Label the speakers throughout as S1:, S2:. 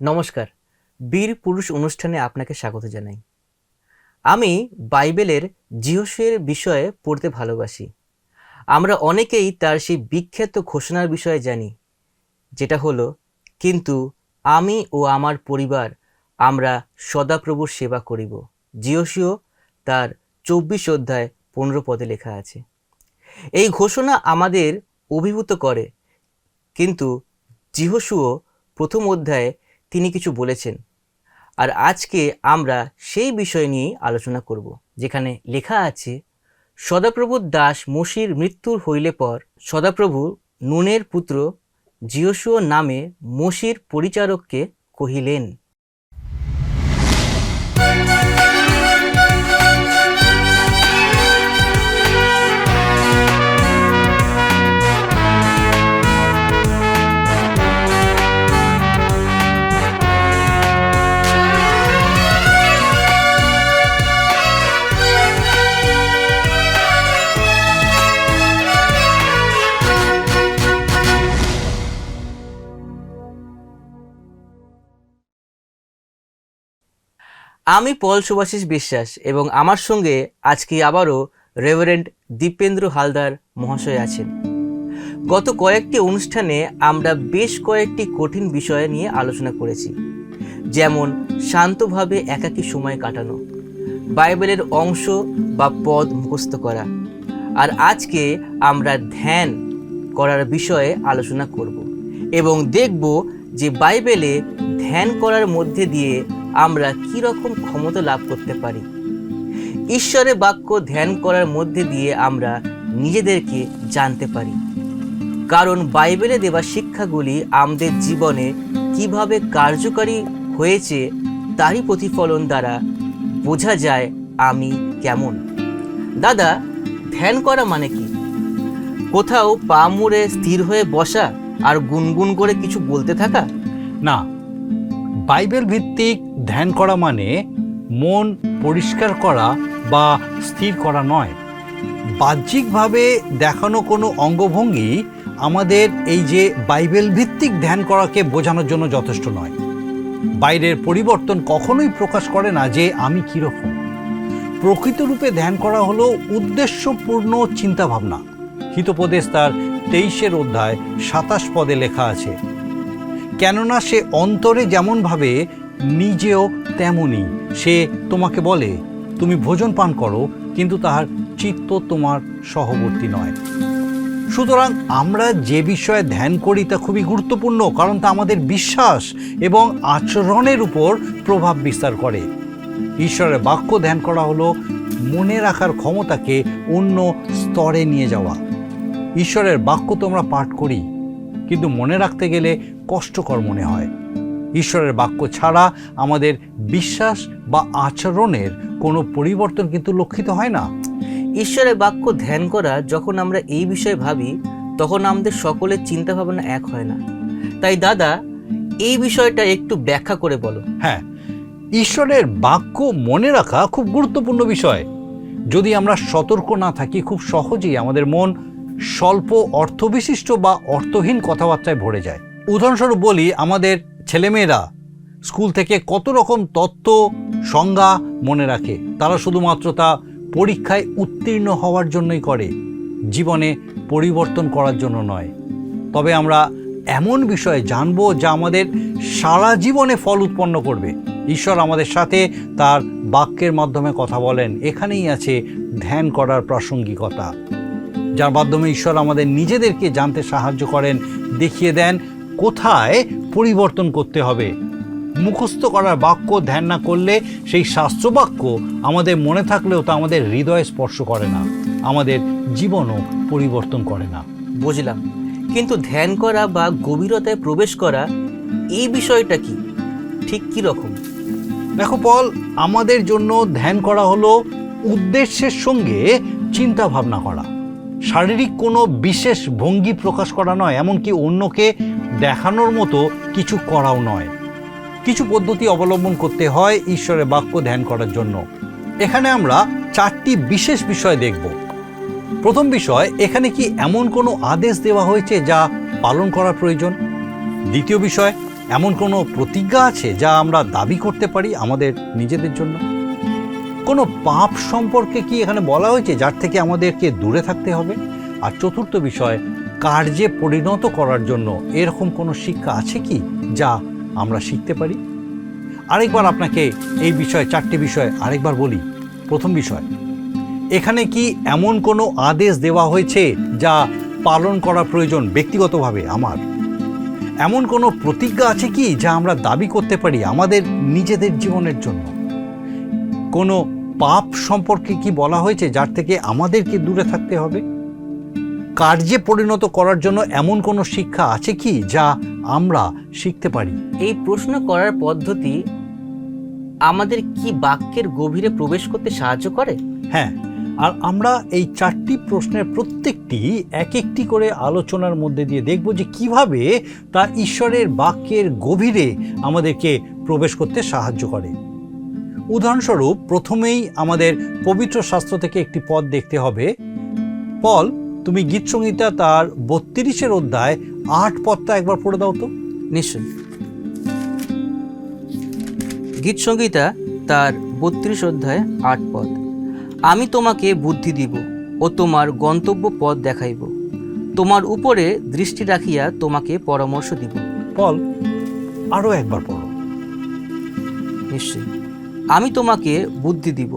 S1: নমস্কার। বীর পুরুষ অনুষ্ঠানে আপনাকে স্বাগত জানাই। আমি বাইবেলের জিহসের বিষয়ে পড়তে ভালোবাসি। আমরা অনেকেই তার সেই বিখ্যাত ঘোষণার বিষয়ে জানি, যেটা হলো, কিন্তু আমি ও আমার পরিবার আমরা সদাপ্রভুর সেবা করিব। জিওসিও তার চব্বিশ অধ্যায় পনেরো পদে লেখা আছে। এই ঘোষণা আমাদের অভিভূত করে, কিন্তু জিহসুও প্রথম অধ্যায়ে তিনি কিছু বলেছেন। আর আজকে আমরা সেই বিষয় নিয়েই আলোচনা করব, যেখানে লেখা আছে সদাপ্রভু দাস মসির মৃত্যুর হইলে পর সদাপ্রভু নুনের পুত্র জিয়সুয় নামে মসির পরিচারককে কহিলেন। আমি পল সুভাষিস বিশ্বাস এবং আমার সঙ্গে আজকে আবারও রেভারেন্ড দীপেন্দ্র হালদার মহাশয় আছেন। গত কয়েকটি অনুষ্ঠানে আমরা বেশ কয়েকটি কঠিন বিষয় নিয়ে আলোচনা করেছি। যেমন, শান্তভাবে একাকী সময় কাটানো, বাইবেলের অংশ বা পদ মুখস্থ করা, আর আজকে আমরা ধ্যান করার বিষয়ে আলোচনা করব এবং দেখব যে বাইবেলে ধ্যান করার মধ্যে দিয়ে আমরা কি রকম ক্ষমতা লাভ করতে পারি? ঈশ্বরের বাক্য ধ্যান করার মধ্যে দিয়ে আমরা নিজেদেরকে জানতে পারি। কারণ বাইবেলে দেওয়া শিক্ষাগুলি আমাদের জীবনে কীভাবে কার্যকারী হয়েছে তারই প্রতিফলন দ্বারা বোঝা যায় আমি কেমন। দাদা, ধ্যান করা মানে কি? কোথাও পা মুড়ে স্থির হয়ে বসা আর গুনগুন করে কিছু বলতে থাকা?
S2: না, বাইবেল ভিত্তিক ধ্যান করা মানে মন পরিষ্কার করা বা স্থির করা নয়। বাহ্যিকভাবে দেখানো কোনো অঙ্গভঙ্গি আমাদের এই যে বাইবেল ভিত্তিক ধ্যান করাকে বোঝানোর জন্য যথেষ্ট নয়। বাইরের পরিবর্তন কখনোই প্রকাশ করে না যে আমি কীরকম। প্রকৃতরূপে ধ্যান করা হলো উদ্দেশ্যপূর্ণ চিন্তাভাবনা। হিতোপদেশ তার তেইশের অধ্যায় সাতাশ পদে লেখা আছে, কেননা সে অন্তরে যেমন ভাবে নিজেও তেমনই। সে তোমাকে বলে, তুমি ভোজন পান করো, কিন্তু তাহার চিত্ত তোমার সহবর্তী নয়। সুতরাং আমরা যে বিষয়ে ধ্যান করি তা খুবই গুরুত্বপূর্ণ, কারণ তা আমাদের বিশ্বাস এবং আচরণের উপর প্রভাব বিস্তার করে। ঈশ্বরের বাক্য ধ্যান করা হলো, মনে রাখার ক্ষমতাকে অন্য স্তরে নিয়ে যাওয়া। ঈশ্বরের বাক্য তো আমরা পাঠ করি, কিন্তু মনে রাখতে গেলে কষ্টকর মনে হয়। ঈশ্বরের বাক্য ছাড়া আমাদের বিশ্বাস বা আচরণের কোনো পরিবর্তন কিন্তু লক্ষিত হয় না।
S1: ঈশ্বরের বাক্য ধ্যান করা যখন আমরা এই বিষয়ে ভাবি তখন আমাদের সকলের চিন্তা ভাবনা এক হয় না। তাই দাদা এই বিষয়টা একটু ব্যাখ্যা করে বলো।
S2: হ্যাঁ ঈশ্বরের বাক্য মনে রাখা খুব গুরুত্বপূর্ণ বিষয়। যদি আমরা সতর্ক না থাকি খুব সহজেই আমাদের মন স্বল্প অর্থবিশিষ্ট বা অর্থহীন কথাবার্তায় ভরে যায়। উদাহরণস্বরূপ বলি আমাদের ছেলেমেয়েরা স্কুল থেকে কত রকম তত্ত্ব, সংজ্ঞা মনে রাখে, তারা শুধুমাত্র তা পরীক্ষায় উত্তীর্ণ হওয়ার জন্যই করে, জীবনে পরিবর্তন করার জন্য নয়। তবে আমরা এমন বিষয়ে জানব যা আমাদের সারা জীবনে ফল উৎপন্ন করবে। ঈশ্বর আমাদের সাথে তার বাক্যের মাধ্যমে কথা বলেন। এখানেই আছে ধ্যান করার প্রাসঙ্গিকতা, যার মাধ্যমে ঈশ্বর আমাদের নিজেদেরকে জানতে সাহায্য করেন, দেখিয়ে দেন কোথায় পরিবর্তন করতে হবে? মুখস্থ করার বাক্য ধ্যান না করলে সেই শাস্ত্রবাক্য আমাদের মনে থাকলেও তা আমাদের হৃদয়ে স্পর্শ করে না। আমাদের জীবনও পরিবর্তন করে না।
S1: বুঝলাম। কিন্তু ধ্যান করা বা গভীরতায় প্রবেশ করা এই বিষয়টা কি? ঠিক কি রকম?
S2: দেখো পল আমাদের জন্য ধ্যান করা হলো উদ্দেশ্যের সঙ্গে চিন্তা ভাবনা করা। শারীরিক কোনো বিশেষ ভঙ্গি প্রকাশ করা নয় এমনকি অন্যকে দেখানোর মতো কিছু করাও নয়। কিছু পদ্ধতি অবলম্বন করতে হয় ঈশ্বরের বাক্য ধ্যান করার জন্য। এখানে আমরা চারটি বিশেষ বিষয় দেখব। প্রথম বিষয়, এখানে কি এমন কোনো আদেশ দেওয়া হয়েছে যা পালন করা প্রয়োজন? দ্বিতীয় বিষয়, এমন কোনো প্রতিজ্ঞা আছে যা আমরা দাবি করতে পারি আমাদের নিজেদের জন্য? কোনো পাপ সম্পর্কে কি এখানে বলা হয়েছে যার থেকে আমাদেরকে দূরে থাকতে হবে? আর চতুর্থ বিষয় কার্যে পরিণত করার জন্য এরকম কোনো শিক্ষা আছে কি যা আমরা শিখতে পারি? আরেকবার আপনাকে এই বিষয়ে, চারটি বিষয় আরেকবার বলি। প্রথম বিষয়, এখানে কি এমন কোনো আদেশ দেওয়া হয়েছে যা পালন করা প্রয়োজন ব্যক্তিগতভাবে আমার? এমন কোনো প্রতিজ্ঞা আছে কি যা আমরা দাবি করতে পারি আমাদের নিজেদের জীবনের জন্য? কোনো পাপ সম্পর্কে কি বলা হয়েছে যার থেকে আমাদেরকে দূরে থাকতে হবে? কার্যে পরিণত করার জন্য এমন কোনো শিক্ষা আছে কি যা আমরা শিখতে পারি?
S1: এই প্রশ্ন করার পদ্ধতি আমাদের কি বাক্যের গভীরে প্রবেশ করতে সাহায্য করে?
S2: হ্যাঁ আর আমরা এই চারটি প্রশ্নের প্রত্যেকটি এক একটি করে আলোচনার মধ্যে দিয়ে দেখব যে কীভাবে তা ঈশ্বরের বাক্যের গভীরে আমাদেরকে প্রবেশ করতে সাহায্য করে। উদাহরণস্বরূপ প্রথমেই আমাদের পবিত্র শাস্ত্র থেকে একটি পদ দেখতে হবে। পল তুমি গীত সংহিতা তার বত্রিশের অধ্যায় আট পদটা একবার পড়ে দাও তো।
S1: নিশ্চয়ই। গীত তার বত্রিশ অধ্যায় আট পদ। আমি তোমাকে বুদ্ধি দিব ও তোমার গন্তব্য পথ দেখাইব। তোমার উপরে দৃষ্টি রাখিয়া তোমাকে পরামর্শ দিব।
S2: পল আরও একবার পড়ো।
S1: নিশ্চয়ই। আমি তোমাকে বুদ্ধি দিব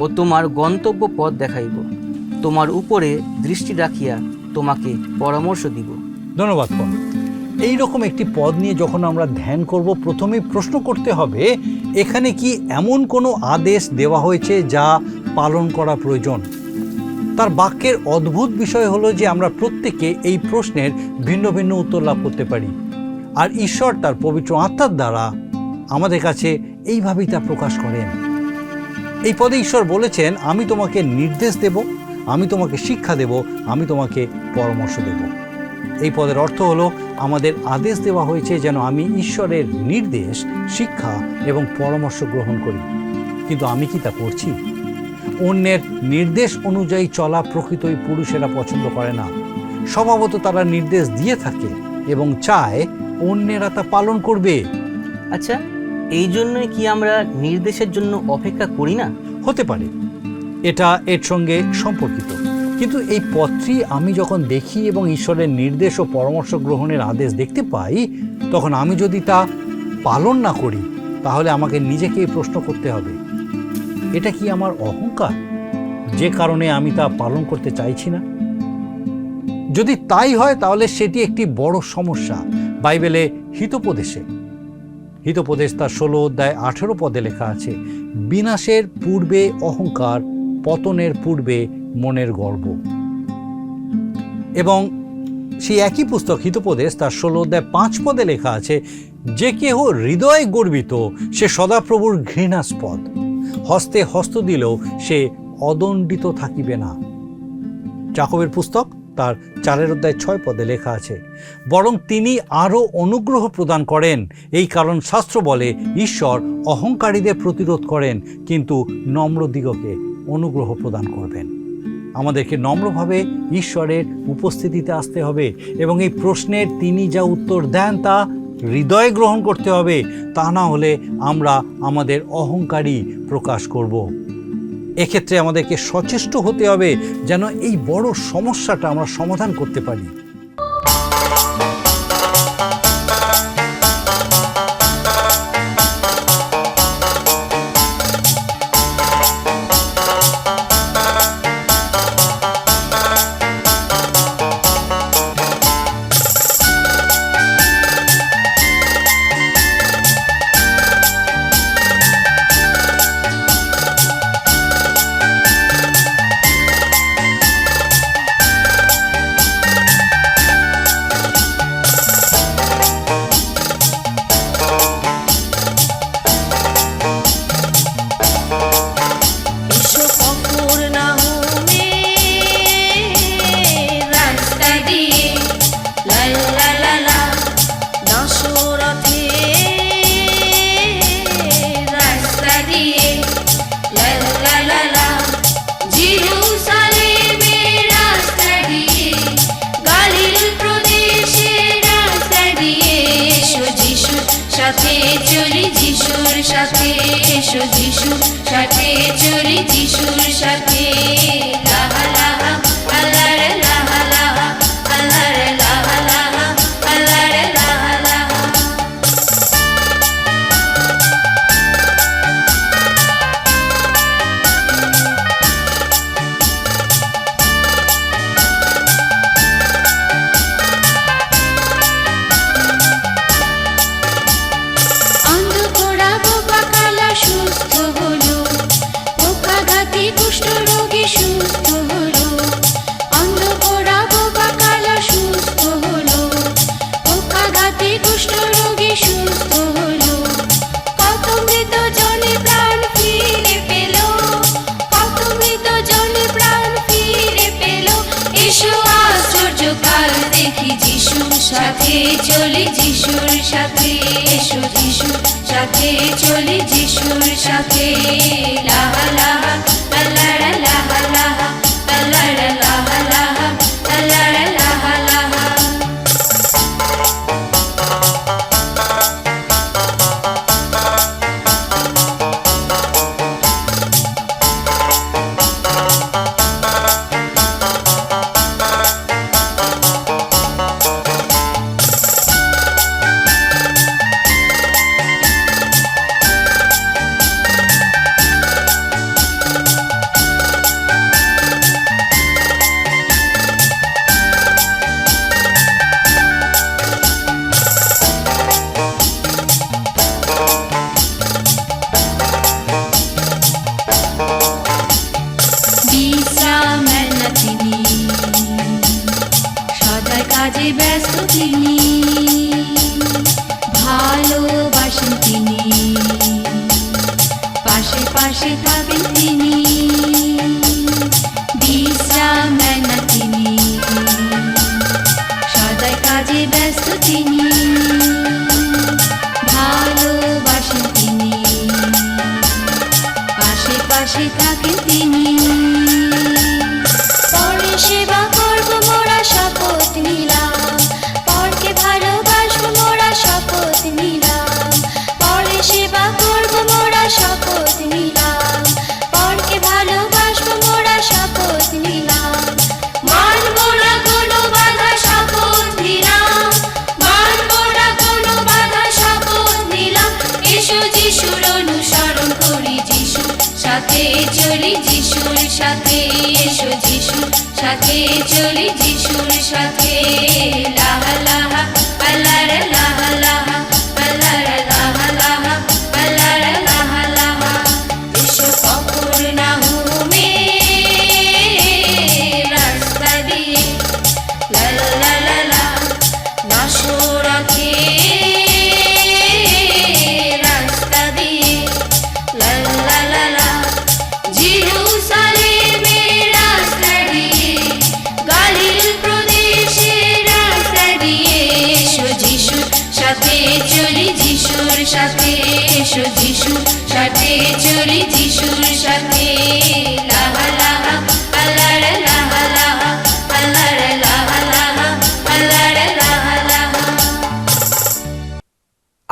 S1: ও তোমার গন্তব্য পথ দেখাইব। তোমার উপরে দৃষ্টি রাখিয়া তোমাকে পরামর্শ দিব।
S2: ধন্যবাদ, পল। এই রকম একটি পদ নিয়ে যখন আমরা ধ্যান করব, প্রথমেই প্রশ্ন করতে হবে, এখানে কি এমন কোনো আদেশ দেওয়া হয়েছে যা পালন করা প্রয়োজন? তার বাক্যের অদ্ভুত বিষয় হলো যে আমরা প্রত্যেকে এই প্রশ্নের ভিন্ন ভিন্ন উত্তর লাভ করতে পারি। আর ঈশ্বর তার পবিত্র আত্মার দ্বারা আমাদের কাছে এইভাবেই তা প্রকাশ করেন। এই পদে ঈশ্বর বলেছেন, আমি তোমাকে নির্দেশ দেব আমি তোমাকে শিক্ষা দেব আমি তোমাকে পরামর্শ দেব। এই পদের অর্থ হলো আমাদের আদেশ দেওয়া হয়েছে যেন আমি ঈশ্বরের নির্দেশ শিক্ষা এবং পরামর্শ গ্রহণ করি। কিন্তু আমি কি তা করছি? অন্যের নির্দেশ অনুযায়ী চলা প্রকৃতই পুরুষেরা পছন্দ করে না। স্বভাবত তারা নির্দেশ দিয়ে থাকে এবং চায় অন্যেরা তা পালন করবে।
S1: আচ্ছা এই জন্যই কি আমরা নির্দেশের জন্য অপেক্ষা করি না?
S2: হতে পারে। এটা এর সঙ্গে সম্পর্কিত। কিন্তু এই পথটি আমি যখন দেখি এবং ঈশ্বরের নির্দেশ ও পরামর্শ গ্রহণের আদেশ দেখতে পাই, তখন আমি যদি তা পালন না করি, তাহলে আমাকে নিজেকেই প্রশ্ন করতে হবে, এটা কি আমার অহংকার? যে কারণে আমি তা পালন করতে চাইছি না? যদি তাই হয়, তাহলে সেটি একটি বড় সমস্যা, বাইবেলে হিতোপদেশে। হিতোপদেশ তার ষোলো অধ্যায় আঠেরো পদে লেখা আছে, বিনাশের পূর্বে অহংকার পতনের পূর্বে মনের গর্ব। এবং সেই একই পুস্তক হিতোপদেশ তার ষোলো অধ্যায় পাঁচ পদে লেখা আছে, যে কেহ হৃদয়ে গর্বিত, সে সদাপ্রভুর ঘৃণাস্পদ। হস্তে হস্ত দিলেও সে অদণ্ডিত থাকিবে না। চাকবের পুস্তক তার চারের অধ্যায় ছয় পদে লেখা আছে, বরং তিনি আরও অনুগ্রহ প্রদান করেন। এই কারণ শাস্ত্র বলে, ঈশ্বর অহংকারীদের প্রতিরোধ করেন, কিন্তু নম্রদিগকে অনুগ্রহ প্রদান করবেন। আমাদেরকে নম্রভাবে ঈশ্বরের উপস্থিতিতে আসতে হবে এবং এই প্রশ্নের তিনি যা উত্তর দেন তা হৃদয়ে গ্রহণ করতে হবে, তা না হলে আমরা আমাদের অহংকারী প্রকাশ করব। এক্ষেত্রে আমাদেরকে সচেষ্ট হতে হবে যেন এই বড় সমস্যাটা আমরা সমাধান করতে পারি।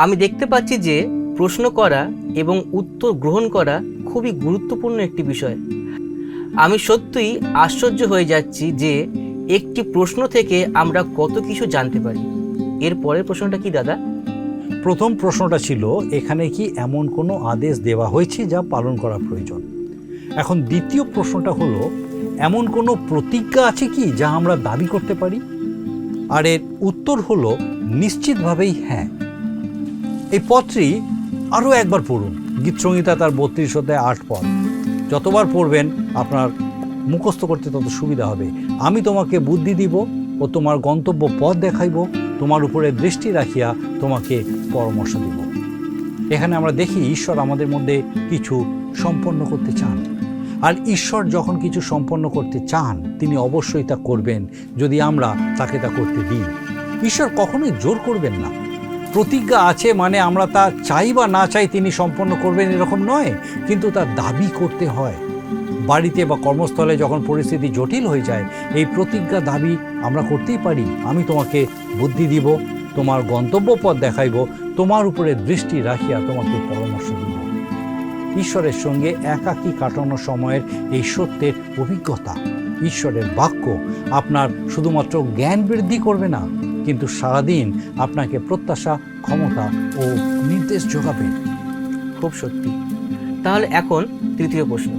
S1: আমি দেখতে পাচ্ছি যে প্রশ্ন করা এবং উত্তর গ্রহণ করা খুবই গুরুত্বপূর্ণ একটি বিষয়। আমি সত্যিই আশ্চর্য হয়ে যাচ্ছি যে একটি প্রশ্ন থেকে আমরা কত কিছু জানতে পারি। এর পরের প্রশ্নটা কি, দাদা?
S2: প্রথম প্রশ্নটা ছিল, এখানে কি এমন কোনো আদেশ দেওয়া হয়েছে যা পালন করা প্রয়োজন? এখন দ্বিতীয় প্রশ্নটা হলো, এমন কোনো প্রতিজ্ঞা আছে কি যা আমরা দাবি করতে পারি? আর এর উত্তর হলো, নিশ্চিতভাবেই হ্যাঁ। এই পত্রটি আরও একবার পড়ুন। গীতসংহিতা তার বত্রিশ অধ্যায় আট পদ। যতবার পড়বেন, আপনার মুখস্থ করতে তত সুবিধা হবে। আমি তোমাকে বুদ্ধি দিব ও তোমার গন্তব্য পথ দেখাইব, তোমার উপরে দৃষ্টি রাখিয়া তোমাকে পরামর্শ দিব। এখানে আমরা দেখি ঈশ্বর আমাদের মধ্যে কিছু সম্পন্ন করতে চান। আর ঈশ্বর যখন কিছু সম্পন্ন করতে চান, তিনি অবশ্যই তা করবেন যদি আমরা তাকে তা করতে দিই। ঈশ্বর কখনোই জোর করবেন না। প্রতিজ্ঞা আছে মানে আমরা তা চাই বা না চাই তিনি সম্পন্ন করবেন এরকম নয়, কিন্তু তার দাবি করতে হয়। বাড়িতে বা কর্মস্থলে যখন পরিস্থিতি জটিল হয়ে যায়, এই প্রতিজ্ঞা দাবি আমরা করতেই পারি। আমি তোমাকে বুদ্ধি দিব, তোমার গন্তব্য পথ দেখাইব, তোমার উপরে দৃষ্টি রাখিয়া তোমাকে পরামর্শ দিব। ঈশ্বরের সঙ্গে একাকী কাটানো সময়ের এই সত্যের অভিজ্ঞতা, ঈশ্বরের বাক্য আপনার শুধুমাত্র জ্ঞান বৃদ্ধি করবে না কিন্তু সারাদিন আপনাকে প্রত্যাশা ক্ষমতা ও নির্দেশ যোগাবে।
S1: খুব সত্যি। তাহলে এখন তৃতীয় প্রশ্ন।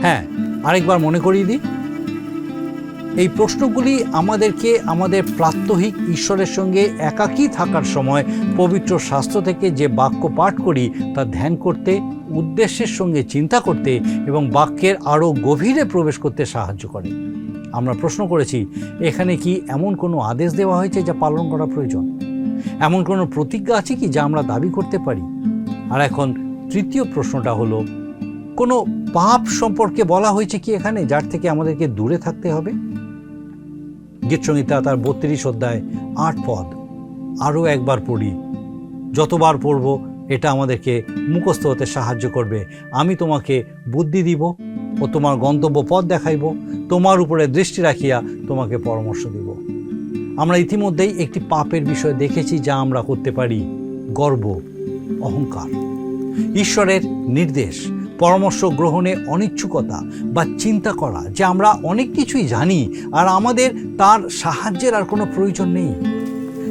S2: হ্যাঁ আরেকবার মনে করিয়ে দিই। এই প্রশ্নগুলি আমাদেরকে আমাদের প্রাত্যহিক ঈশ্বরের সঙ্গে একাকী থাকার সময় পবিত্র শাস্ত্র থেকে যে বাক্য পাঠ করি তা ধ্যান করতে উদ্দেশ্যের সঙ্গে চিন্তা করতে এবং বাক্যের আরও গভীরে প্রবেশ করতে সাহায্য করে। আমরা প্রশ্ন করেছি, এখানে কি এমন কোনো আদেশ দেওয়া হয়েছে যা পালন করা প্রয়োজন? এমন কোনো প্রতিজ্ঞা আছে কি যা আমরা দাবি করতে পারি? আর এখন তৃতীয় প্রশ্নটা হলো, কোনো পাপ সম্পর্কে বলা হয়েছে কি এখানে যার থেকে আমাদেরকে দূরে থাকতে হবে? গীতসংহিতা তার বত্রিশ অধ্যায় আট পদ। আরও একবার পড়ি, যতবার পড়ব এটা আমাদেরকে মুখস্থ হতে সাহায্য করবে। আমি তোমাকে বুদ্ধি দিব ও তোমার গন্তব্য পথ দেখাইব, তোমার উপরে দৃষ্টি রাখিয়া তোমাকে পরামর্শ দিব। আমরা ইতিমধ্যেই একটি পাপের বিষয় দেখেছি যা আমরা করতে পারি, গর্ব, অহংকার। ঈশ্বরের নির্দেশ, পরামর্শ গ্রহণে অনিচ্ছুকতা বা চিন্তা করা যে আমরা অনেক কিছুই জানি আর আমাদের তার সাহায্যের আর কোনো প্রয়োজন নেই।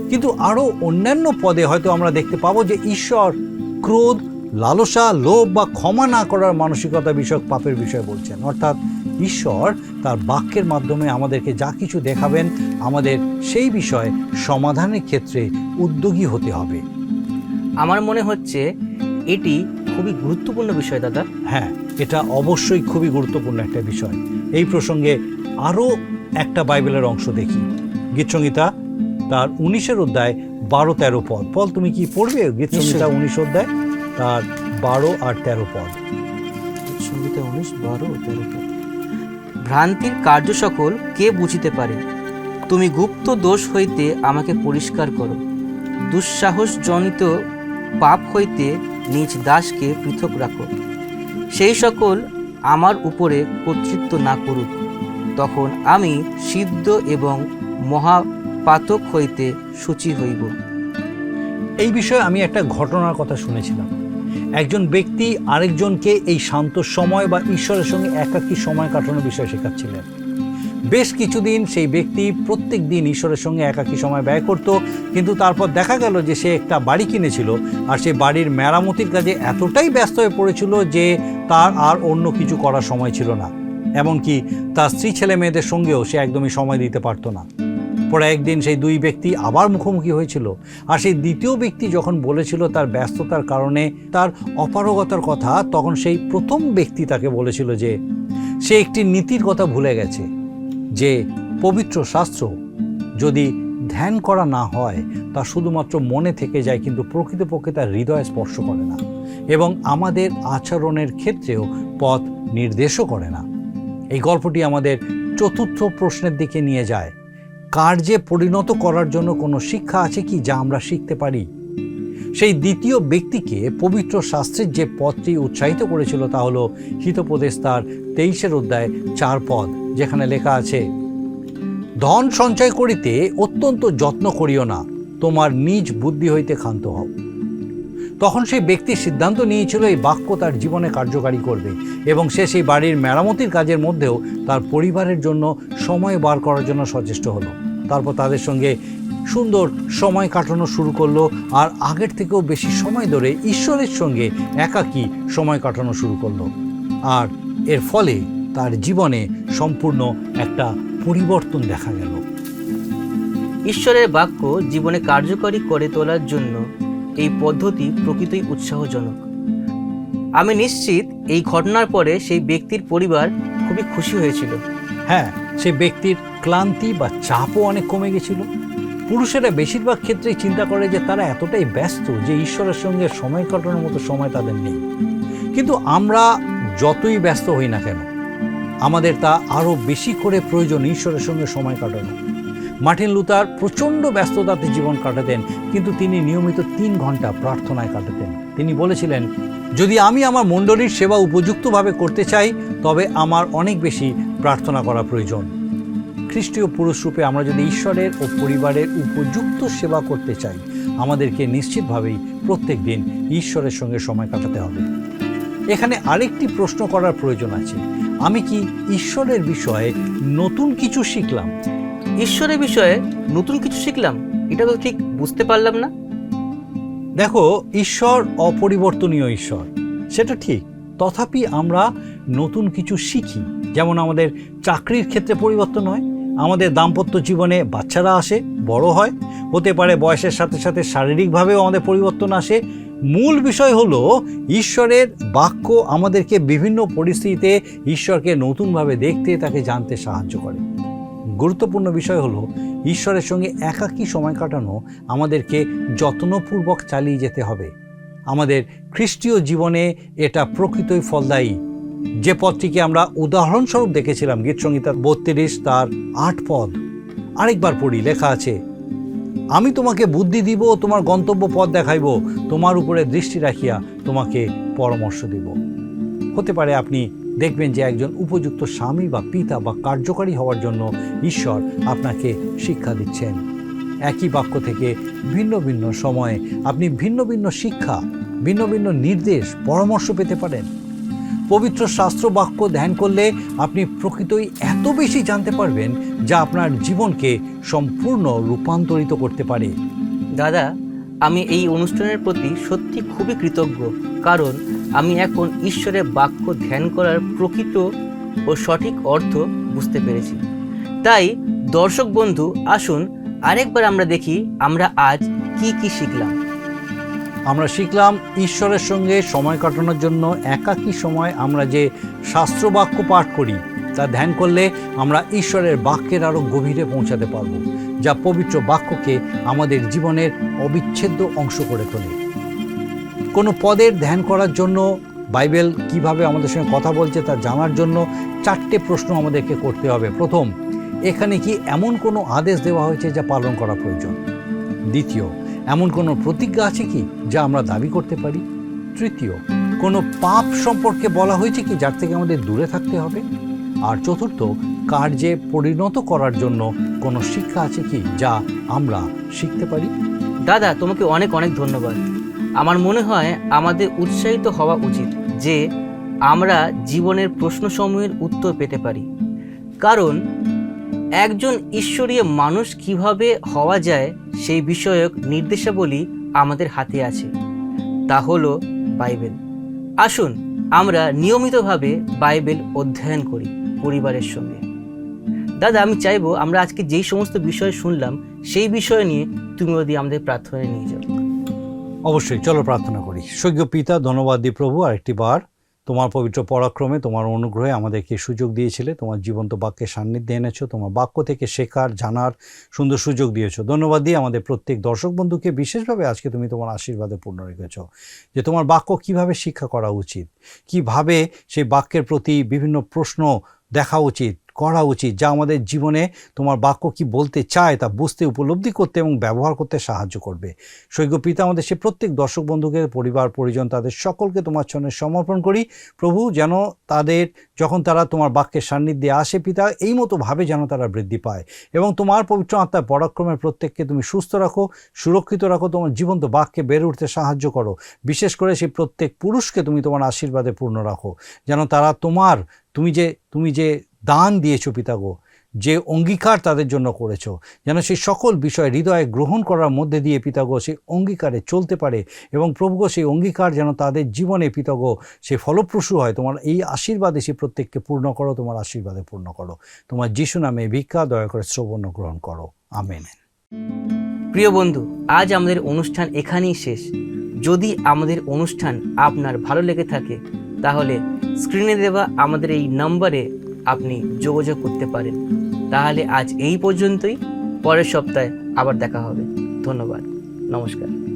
S2: কিন্তু আরও অন্যান্য পদে হয়তো আমরা দেখতে পাবো যে ঈশ্বর ক্রোধ লালসা লোভ বা ক্ষমা না করার মানসিকতা বিষয়ক পাপের বিষয় বলছেন। অর্থাৎ ঈশ্বর তার বাক্যের মাধ্যমে আমাদেরকে যা কিছু দেখাবেন আমাদের সেই বিষয়ে সমাধানের ক্ষেত্রে উদ্যোগী হতে হবে।
S1: আমার মনে হচ্ছে এটি খুবই গুরুত্বপূর্ণ বিষয় দাদা।
S2: হ্যাঁ এটা অবশ্যই খুবই গুরুত্বপূর্ণ একটা বিষয়। এই প্রসঙ্গে আরও একটা বাইবেলের অংশ দেখি। গীতসংহিতা তার উনিশের অধ্যায় বারো তেরো পদ। পল তুমি কি পড়বে গীতসংহিতা উনিশ অধ্যায়? তার বারো আর তেরো পদ।
S1: সংগীতা উনিশ বারো তেরো পদ। ভ্রান্তির কার্য সকল কে বুঝিতে পারে? তুমি গুপ্ত দোষ হইতে আমাকে পরিষ্কার করো। দুঃসাহসজনিত পাপ হইতে নিজ দাসকে পৃথক রাখো। সেই সকল আমার উপরে কর্তৃত্ব না করুক তখন আমি সিদ্ধ এবং মহাপাতক হইতে সূচি হইব।
S2: এই বিষয়ে আমি একটা ঘটনার কথা শুনেছিলাম। একজন ব্যক্তি আরেকজনকে এই শান্ত সময় বা ঈশ্বরের সঙ্গে একাকী সময় কাটানোর বিষয় শেখাচ্ছিলেন। বেশ কিছুদিন সেই ব্যক্তি প্রত্যেক দিন ঈশ্বরের সঙ্গে একাকী সময় ব্যয় করত, কিন্তু তারপর দেখা গেল যে সে একটা বাড়ি কিনেছিল আর সেই বাড়ির মেরামতির কাজে এতটাই ব্যস্ত হয়ে পড়েছিল যে তার আর অন্য কিছু করার সময় ছিল না। এমনকি তার স্ত্রী ছেলে মেয়েদের সঙ্গেও সে একদমই সময় দিতে পারতো না। পরে একদিন সেই দুই ব্যক্তি আবার মুখোমুখি হয়েছিল। আর সেই দ্বিতীয় ব্যক্তি যখন বলেছিল তার ব্যস্ততার কারণে তার অপারগতার কথা, তখন সেই প্রথম ব্যক্তি তাকে বলেছিল যে, সে একটি নীতির কথা ভুলে গেছে, যে পবিত্র শাস্ত্র যদি ধ্যান করা না হয়, তা শুধুমাত্র মনে থেকে যায়, কিন্তু প্রকৃতপক্ষে তার হৃদয়ে স্পর্শ করে না এবং আমাদের আচরণের ক্ষেত্রেও পথ নির্দেশও করে না। এই গল্পটি আমাদের চতুর্থ প্রশ্নের দিকে নিয়ে যায়। কার্যে পরিণত করার জন্য কোনো শিক্ষা আছে কি যা আমরা শিখতে পারি? সেই দ্বিতীয় ব্যক্তিকে পবিত্র শাস্ত্রের যে পদটি উৎসাহিত করেছিল তা হলো হিতোপদেশ তার তেইশের অধ্যায় চার পদ, যেখানে লেখা আছে, ধন সঞ্চয় করিতে অত্যন্ত যত্ন করিও না, তোমার নিজ বুদ্ধি হইতে ক্ষান্ত হও। তখন সেই ব্যক্তি সিদ্ধান্ত নিয়েছিল এই বাক্য তার জীবনে কার্যকারী করবে এবং সে সেই বাড়ির মেরামতির কাজের মধ্যেও তার পরিবারের জন্য সময় বার করার জন্য সচেষ্ট হলো। তারপর তাদের সঙ্গে সুন্দর সময় কাটানো শুরু করল আর আগের থেকেও বেশি সময় ধরে ঈশ্বরের সঙ্গে একাকী সময় কাটানো শুরু করল। আর এর ফলে তার জীবনে সম্পূর্ণ একটা পরিবর্তন দেখা গেল।
S1: ঈশ্বরের বাক্য জীবনে কার্যকরী করে তোলার জন্য এই পদ্ধতি প্রকৃতই উৎসাহজনক। আমি নিশ্চিত এই ঘটনার পরে সেই ব্যক্তির পরিবার খুবই খুশি হয়েছিল।
S2: হ্যাঁ সে ব্যক্তির ক্লান্তি বা চাপও অনেক কমে গেছিল। পুরুষেরা বেশিরভাগ ক্ষেত্রেই চিন্তা করে যে তারা এতটাই ব্যস্ত যে ঈশ্বরের সঙ্গে সময় কাটানোর মতো সময় তাদের নেই। কিন্তু আমরা যতই ব্যস্ত হই না কেন, আমাদের তা আরও বেশি করে প্রয়োজন ঈশ্বরের সঙ্গে সময় কাটানো। মার্টিন লুতার প্রচণ্ড ব্যস্ততাতে জীবন কাটাতেন, কিন্তু তিনি নিয়মিত তিন ঘণ্টা প্রার্থনায় কাটাতেন। তিনি বলেছিলেন, যদি আমি আমার মণ্ডলীর সেবা উপযুক্তভাবে করতে চাই, তবে আমার অনেক বেশি প্রার্থনা করা প্রয়োজন। খ্রিস্টীয় পুরুষ রূপে আমরা যদি ঈশ্বরের ও পরিবারের উপযুক্ত সেবা করতে চাই আমাদেরকে নিশ্চিতভাবেই প্রত্যেক দিন ঈশ্বরের সঙ্গে সময় কাটাতে হবে। এখানে আরেকটি প্রশ্ন করার প্রয়োজন আছে। আমি কি ঈশ্বরের বিষয়ে নতুন কিছু শিখলাম?
S1: ঈশ্বরের বিষয়ে নতুন কিছু শিখলাম? এটা তো ঠিক বুঝতে পারলাম না।
S2: দেখো ঈশ্বর অপরিবর্তনীয় ঈশ্বর। সেটা ঠিক। তথাপি আমরা নতুন কিছু শিখি। যেমন আমাদের চাকরির ক্ষেত্রে পরিবর্তন হয়, আমাদের দাম্পত্য জীবনে বাচ্চারা আসে, বড় হয়। হতে পারে বয়সের সাথে সাথে শারীরিকভাবেও আমাদের পরিবর্তন আসে। মূল বিষয় হলো, ঈশ্বরের বাক্য আমাদেরকে বিভিন্ন পরিস্থিতিতে ঈশ্বরকে নতুনভাবে দেখতে, তাকে জানতে সাহায্য করে। গুরুত্বপূর্ণ বিষয় হলো, ঈশ্বরের সঙ্গে একাকী সময় কাটানো আমাদেরকে যত্নপূর্বক চালিয়ে যেতে হবে। আমাদের খ্রিস্টীয় জীবনে এটা প্রকৃতই ফলদায়ী। যে পদটিকে আমরা উদাহরণস্বরূপ দেখেছিলাম গীতসংহিতার বত্রিশ, তার আট পদ। আরেকবার পড়ি, লেখা আছে, আমি তোমাকে বুদ্ধি দিব, তোমার গন্তব্য পথ দেখাইব, তোমার উপরে দৃষ্টি রাখিয়া তোমাকে পরামর্শ দিব। হতে পারে আপনি দেখবেন যে একজন উপযুক্ত স্বামী বা পিতা বা কার্যকারী হওয়ার জন্য ঈশ্বর আপনাকে শিক্ষা দিচ্ছেন। একই বাক্য থেকে ভিন্ন ভিন্ন সময়ে আপনি ভিন্ন ভিন্ন শিক্ষা, ভিন্ন ভিন্ন নির্দেশ, পরামর্শ পেতে পারেন। পবিত্র শাস্ত্র বাক্য ধ্যান করলে আপনি প্রকৃতই এত বেশি জানতে পারবেন যা আপনার জীবনকে সম্পূর্ণ রূপান্তরিত করতে পারে।
S1: দাদা, আমি এই অনুষ্ঠানের প্রতি সত্যি খুবই কৃতজ্ঞ, কারণ আমি এখন ঈশ্বরের বাক্য ধ্যান করার প্রকৃত ও সঠিক অর্থ বুঝতে পেরেছি। তাই, দর্শক বন্ধু, আসুন আরেকবার আমরা দেখি আমরা আজ কি কি শিখলাম।
S2: আমরা শিখলাম ঈশ্বরের সঙ্গে সময় কাটানোর জন্য একাকী সময় আমরা যে শাস্ত্রবাক্য পাঠ করি, তা ধ্যান করলে আমরা ঈশ্বরের বাক্যের আরও গভীরে পৌঁছাতে পারব, যা পবিত্র বাক্যকে আমাদের জীবনের অবিচ্ছেদ্য অংশ করে তোলে। কোনো পদের ধ্যান করার জন্য, বাইবেল কীভাবে আমাদের সঙ্গে কথা বলছে তা জানার জন্য চারটে প্রশ্ন আমাদেরকে করতে হবে। প্রথম, এখানে কি এমন কোনো আদেশ দেওয়া হয়েছে যা পালন করা প্রয়োজন? দ্বিতীয় এমন কোনো প্রতিজ্ঞা আছে কি যা আমরা দাবি করতে পারি? তৃতীয়, কোনো পাপ সম্পর্কে বলা হয়েছে কি যার থেকে আমাদের দূরে থাকতে হবে? আর চতুর্থ, কার্যে পরিণত করার জন্য কোনো শিক্ষা আছে কি যা আমরা শিখতে পারি?
S1: দাদা, তোমাকে অনেক অনেক ধন্যবাদ। আমার মনে হয় আমাদের উৎসাহিত হওয়া উচিত যে আমরা জীবনের প্রশ্নসমূহের উত্তর পেতে পারি। কারণ একজন ঈশ্বরীয় মানুষ কীভাবে হওয়া যায় সেই বিষয়ক নির্দেশাবলী আমাদের হাতে আছে। তা হলো বাইবেল। আসুন আমরা নিয়মিতভাবে বাইবেল অধ্যয়ন করি পরিবারের সঙ্গে। দাদা, আমি চাইব আমরা আজকে যেই সমস্ত বিষয় শুনলাম, সেই বিষয় নিয়ে তুমি যদি আমাদের প্রার্থনায় নিয়ে যাও।
S2: অবশ্যই, চলো প্রার্থনা করি। স্বর্গ পিতা, ধন্যবাদ দি প্রভু, আরেকটি বার। তোমার পবিত্র পরাক্রমে তোমার অনুগ্রহে আমাদেরকে সুযোগ দিয়েছিলে, তোমার জীবন্ত বাক্যের সান্নিধ্যে এনেছো, তোমার বাক্য থেকে শেখার, জানার সুন্দর সুযোগ দিয়েছ। ধন্যবাদ দিয়ে আমাদের প্রত্যেক দর্শক বন্ধুকে বিশেষভাবে আজকে তুমি তোমার আশীর্বাদে পূর্ণ রেখেছ। যে তোমার বাক্য কীভাবে শিক্ষা করা উচিত, কীভাবে সেই বাক্যের প্রতি বিভিন্ন প্রশ্ন দেখা উচিত করা উচিত, যা আমাদের জীবনে তোমার বাক্য কি বলতে চায় তা বুঝতে, উপলব্ধি করতে এবং ব্যবহার করতে সাহায্য করবে। সৈক্য পিতা আমাদের সে প্রত্যেক দর্শক বন্ধুকে, পরিবার, পরিজন তাদের সকলকে তোমার চরণে সমর্পণ করি। প্রভু যেন তাদের, যখন তারা তোমার বাক্যের সান্নিধ্যে আসে পিতা, এই মতো ভাবে যেন তারা বৃদ্ধি পায় এবং তোমার পবিত্র আত্মার পরাক্রমের প্রত্যেককে তুমি সুস্থ রাখো, সুরক্ষিত রাখো, তোমার জীবন্ত বাক্যে বেড়ে উঠতে সাহায্য করো। বিশেষ করে সেই প্রত্যেক পুরুষকে তুমি তোমার আশীর্বাদে পূর্ণ রাখো। যেন তারা তোমার, তুমি যে তুমি যে দান দিয়েছ পিতাগো, যে অঙ্গীকার তাদের জন্য করেছ। যেন সেই সকল বিষয় হৃদয়ে গ্রহণ করার মধ্যে দিয়ে পিতাগো সেই অঙ্গীকারে চলতে পারে এবং প্রভুগো সেই অঙ্গীকার যেন তাদের জীবনে পিতাগো সে ফলপ্রসূ হয়। তোমার এই আশীর্বাদে সে প্রত্যেককে পূর্ণ করো, তোমার আশীর্বাদে পূর্ণ করো। তোমার যিশু নামে ভিক্ষা দয়া করে শ্রবণ গ্রহণ করো। আমেন।
S1: প্রিয় বন্ধু, আজ আমাদের অনুষ্ঠান এখানেই শেষ। যদি আমাদের অনুষ্ঠান আপনার ভালো লেগে থাকে, তাহলে স্ক্রিনে দেওয়া আমাদের এই নম্বরে আপনি যোগাযোগ করতে পারেন। তাহলে আজ এই পর্যন্তই। পরের সপ্তাহে আবার দেখা হবে। ধন্যবাদ। নমস্কার।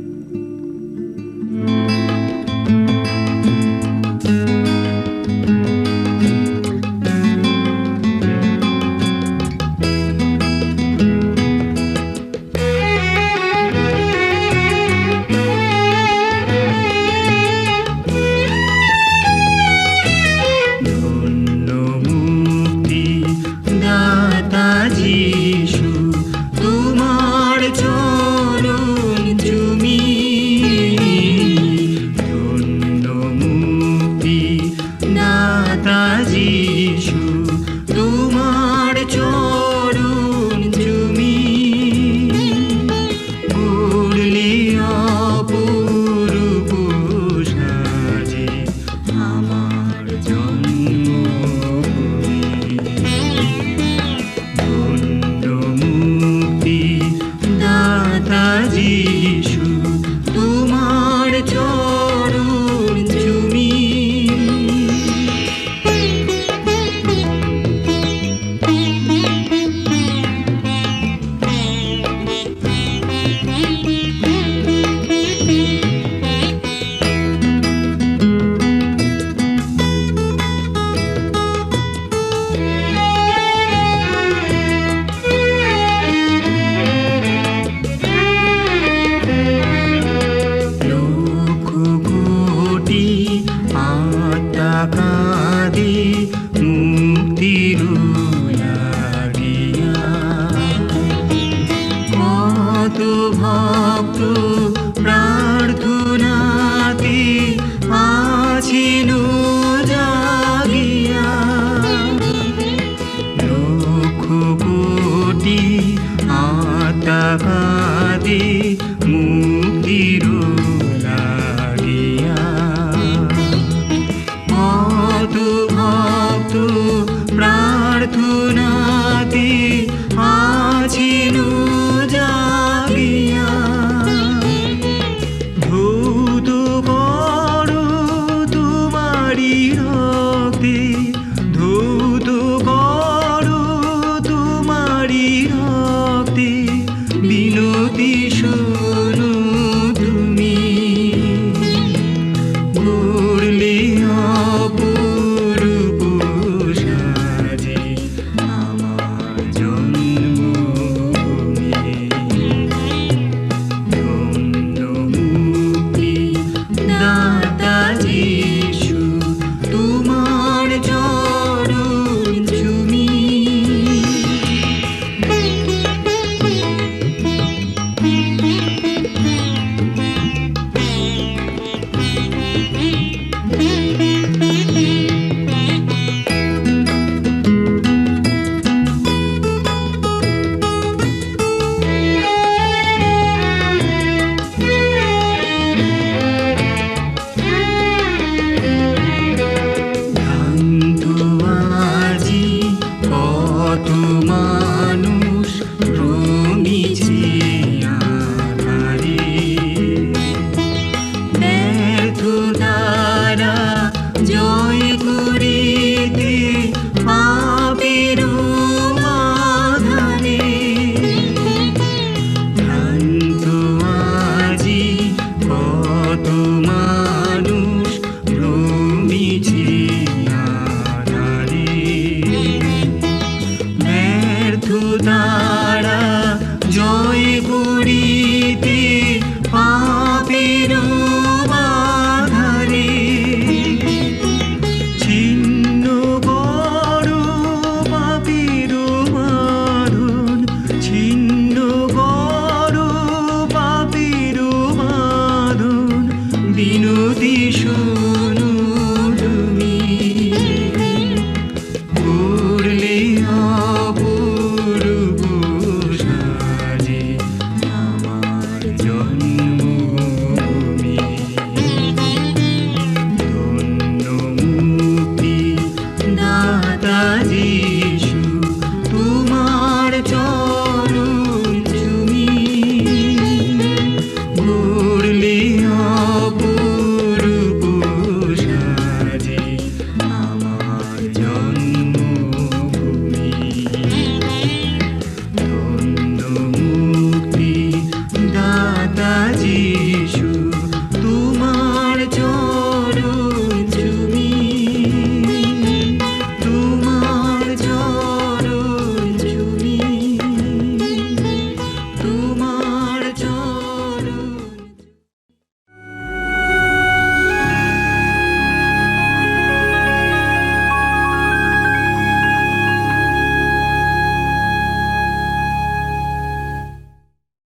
S3: ভক্ত প্রার্থনাতে আছিনু।